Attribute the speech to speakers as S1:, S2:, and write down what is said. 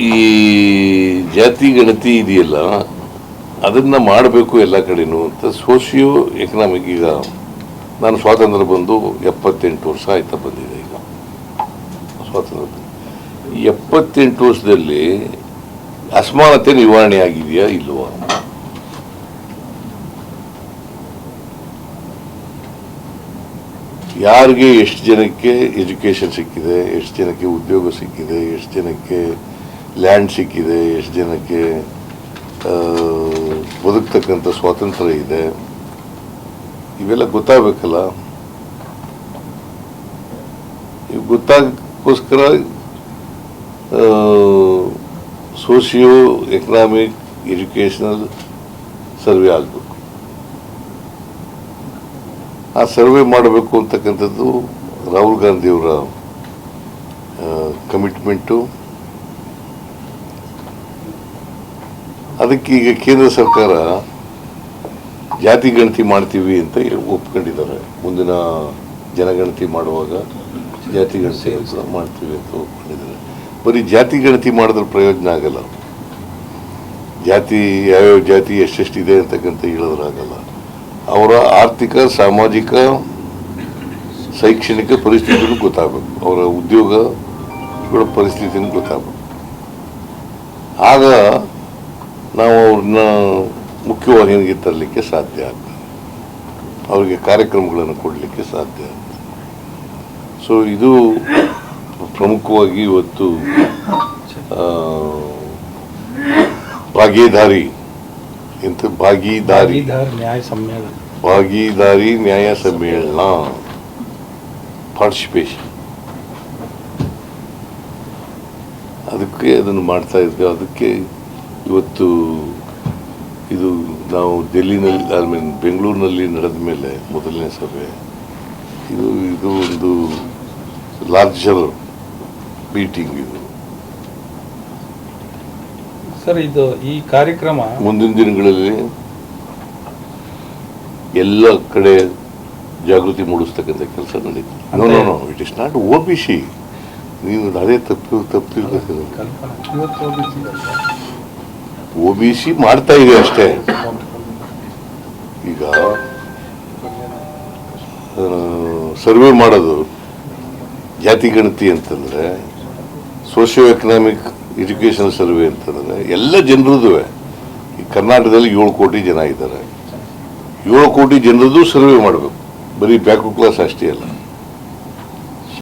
S1: ಈ ಜಾತಿ ಗಣತಿ ಇದೆಯಲ್ಲ, ಅದನ್ನ ಮಾಡಬೇಕು ಎಲ್ಲ ಕಡೆನೂ ಅಂತ ಸೋಷಿಯೋ ಎಕನಾಮಿಕ್ ಈಗ ನಾನು ಸ್ವಾತಂತ್ರ್ಯ ಬಂದು ಎಪ್ಪತ್ತೆಂಟು ವರ್ಷ ಆಯ್ತಾ ಬಂದಿದೆ ಈಗ. ಸ್ವಾತಂತ್ರ್ಯ ಎಪ್ಪತ್ತೆಂಟು ವರ್ಷದಲ್ಲಿ ಅಸಮಾನತೆ ನಿವಾರಣೆ ಆಗಿದೆಯಾ ಇಲ್ವಾ? ಯಾರಿಗೆ ಎಷ್ಟು ಜನಕ್ಕೆ ಎಜುಕೇಶನ್ ಸಿಕ್ಕಿದೆ, ಎಷ್ಟು ಜನಕ್ಕೆ ಉದ್ಯೋಗ ಸಿಕ್ಕಿದೆ, ಎಷ್ಟು ಜನಕ್ಕೆ ಲ್ಯಾಂಡ್ ಸಿಕ್ಕಿದೆ, ಎಷ್ಟು ಜನಕ್ಕೆ ಬದುಕ್ತಕ್ಕಂಥ ಸ್ವಾತಂತ್ರ್ಯ ಇದೆ. ಇವೆಲ್ಲ ಗೊತ್ತಾಗಬೇಕಲ್ಲ? ಇವು ಗೊತ್ತಾಗೋಸ್ಕರ ಸೋಷಿಯೋ ಎಕನಾಮಿಕ್ ಎಜುಕೇಷನಲ್ ಸರ್ವೆ ಆಗಬೇಕು. ಆ ಸರ್ವೆ ಮಾಡಬೇಕು ಅಂತಕ್ಕಂಥದ್ದು ರಾಹುಲ್ ಗಾಂಧಿಯವರ ಕಮಿಟ್ಮೆಂಟು. ಅದಕ್ಕೆ ಈಗ ಕೇಂದ್ರ ಸರ್ಕಾರ ಜಾತಿ ಗಣತಿ ಮಾಡ್ತೀವಿ ಅಂತ ಒಪ್ಕೊಂಡಿದ್ದಾರೆ. ಮುಂದಿನ ಜನಗಣತಿ ಮಾಡುವಾಗ ಜಾತಿ ಗಣತಿ ಮಾಡ್ತೀವಿ ಅಂತ ಒಪ್ಕೊಂಡಿದ್ದಾರೆ. ಬರೀ ಜಾತಿ ಗಣತಿ ಮಾಡಿದ್ರೆ ಪ್ರಯೋಜನ ಆಗಲ್ಲ. ಜಾತಿ ಯಾವ್ಯಾವ ಜಾತಿ ಎಷ್ಟೆಷ್ಟಿದೆ ಅಂತಕ್ಕಂಥ ಹೇಳಿದ್ರಾಗಲ್ಲ ಅವರ ಆರ್ಥಿಕ, ಸಾಮಾಜಿಕ, ಶೈಕ್ಷಣಿಕ ಪರಿಸ್ಥಿತಿನೂ ಗೊತ್ತಾಗಬೇಕು. ಅವರ ಉದ್ಯೋಗಗಳ ಪರಿಸ್ಥಿತಿನೂ ಗೊತ್ತಾಗಬೇಕು. ಆಗ ನಾವು ಅವ್ರನ್ನ ಮುಖ್ಯವಾಹಿನಿಗೆ ತರಲಿಕ್ಕೆ ಸಾಧ್ಯ ಆಗ್ತದೆ. ಅವರಿಗೆ ಕಾರ್ಯಕ್ರಮಗಳನ್ನು ಕೊಡಲಿಕ್ಕೆ ಸಾಧ್ಯ ಆಗ್ತದೆ. ಸೊ ಇದು ಪ್ರಮುಖವಾಗಿ ಇವತ್ತು ಭಾಗಿದಾರಿ ಎಂತ ಭಾಗೀದಾರಿ?
S2: ಭಾಗಿದಾರಿ ನ್ಯಾಯ ಸಮ್ಮೇಳನ.
S1: ಭಾಗೀದಾರಿ ನ್ಯಾಯ ಸಮ್ಮೇಳನ. ಪಾರ್ಟಿಸಿಪೇಷನ್ ಅದಕ್ಕೆ ಅದನ್ನು ಮಾಡ್ತಾ ಇದ್ವಿ. ಅದಕ್ಕೆ ಇವತ್ತು ಇದು ನಾವು ಡೆಲ್ಲಿನಲ್ಲಿ ಐ ಮೀನ್ ಬೆಂಗಳೂರಿನಲ್ಲಿ ನಡೆದ ಮೇಲೆ ಮೊದಲನೇ ಸಭೆ. ಇದು ಇದು ಒಂದು ಲಾರ್ಜರ್ ಮೀಟಿಂಗ್ ಇದು.
S2: ಸರ್ ಇದು ಈ ಕಾರ್ಯಕ್ರಮ
S1: ಮುಂದಿನ ದಿನಗಳಲ್ಲಿ ಎಲ್ಲ ಕಡೆ ಜಾಗೃತಿ ಮೂಡಿಸ್ತಕ್ಕಂಥ ಕೆಲಸ ನಡೀತು. No no no it is not O B C ನೀವು ಅದೇ ತಪ್ಪು ತಪ್ಪು ಒ ಬಿ ಸಿ ಮಾಡ್ತಾ ಇದೆ ಅಷ್ಟೇ. ಈಗ ಸರ್ವೆ ಮಾಡೋದು ಜಾತಿ ಗಣತಿ ಅಂತಂದ್ರೆ ಸೋಷಿಯೋ ಎಕನಾಮಿಕ್ ಎಜುಕೇಷನ್ ಸರ್ವೆ ಅಂತಂದ್ರೆ ಎಲ್ಲ ಜನರದ್ದು ಈ ಕರ್ನಾಟಕದಲ್ಲಿ ಏಳು ಕೋಟಿ ಜನ ಇದ್ದಾರೆ. ಏಳು ಕೋಟಿ ಜನರದ್ದು ಸರ್ವೆ ಮಾಡಬೇಕು. ಬರೀ ಬ್ಯಾಕ್ವರ್ಡ್ ಕ್ಲಾಸ್ ಅಷ್ಟೇ ಅಲ್ಲ.